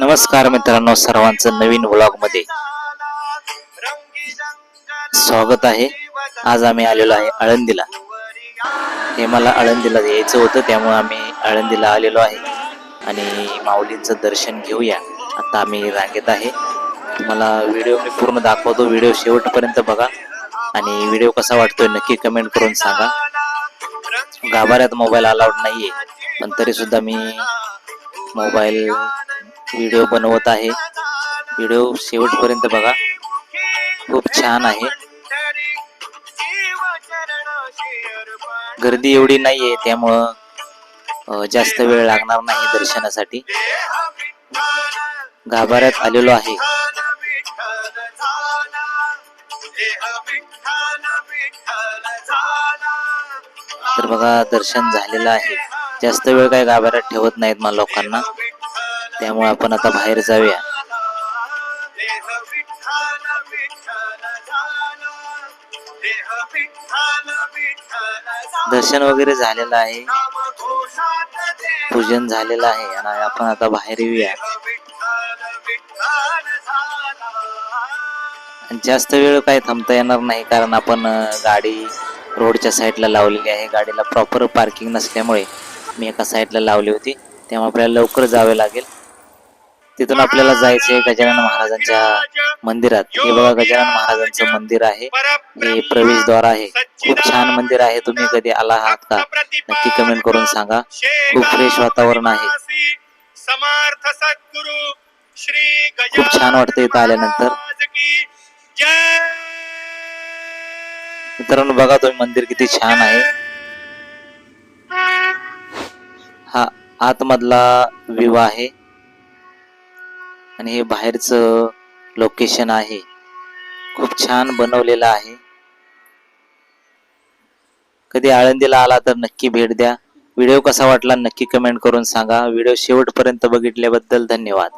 नमस्कार मित्रांनो सर्वांचं नवीन व्लॉगमध्ये स्वागत आहे. आज आम्ही आलेलो आहे आळंदीला. हे मला आळंदीला यायचं होतं त्यामुळे आम्ही आळंदीला आलेलो आहे. आणि माऊलींचं दर्शन घेऊया. आता आम्ही रांगेत आहे. तुम्हाला व्हिडिओ मी पूर्ण दाखवतो. व्हिडिओ शेवटपर्यंत बघा. आणि व्हिडिओ कसा वाटतोय नक्की कमेंट करून सांगा. गाभाऱ्यात मोबाईल अलाउड नाहीये पण तरी सुद्धा मी मोबाईल व्हिडिओ बनवत आहे. व्हिडिओ शेवटपर्यंत बघा. खूप छान आहे. गर्दी एवढी नाहीये त्यामुळं जास्त वेळ लागणार नाही दर्शनासाठी. गाभाऱ्यात आलेलो आहे. तर बघा दर्शन झालेलं आहे. जास्त वेळ काय गाभाऱ्यात ठेवत नाहीत मला लोकांना. त्यामुळे आपण आता बाहेर जाऊया. दर्शन वगैरे झालेलं आहे. पूजन झालेलं आहे आणि आपण आता बाहेर येऊया. आणि जास्त वेळ काय थांबता येणार नाही कारण आपण गाडी रोडच्या साईडला लावलेली आहे. गाडीला प्रॉपर पार्किंग नसल्यामुळे मी एका साईडला लावली होती. त्यामुळे आपल्याला लवकर जावे लागेल. तिथून आपल्याला जायचे गजानन महाराजांच्या मंदिरात. हे बघा गजानन महाराजांचं मंदिर आहे. हे प्रवेशद्वार आहे. खूप छान मंदिर आहे. तुम्ही कधी आला आहात का? नक्की कमेंट करून सांगा. खूप फ्रेश वातावरण आहे. खूप छान वाटतं इथं आल्यानंतर. मित्रांनो बघा तुम्ही मंदिर किती छान आहे. आतमधला व्ह्यू आहे. आणि हे बाहेरचं लोकेशन आहे. खूप छान बनवलेलं आहे. कधी आळंदीला आला तर नक्की भेट द्या. व्हिडिओ कसा वाटला नक्की कमेंट करून सांगा. व्हिडिओ शेवटपर्यंत बघितल्याबद्दल धन्यवाद.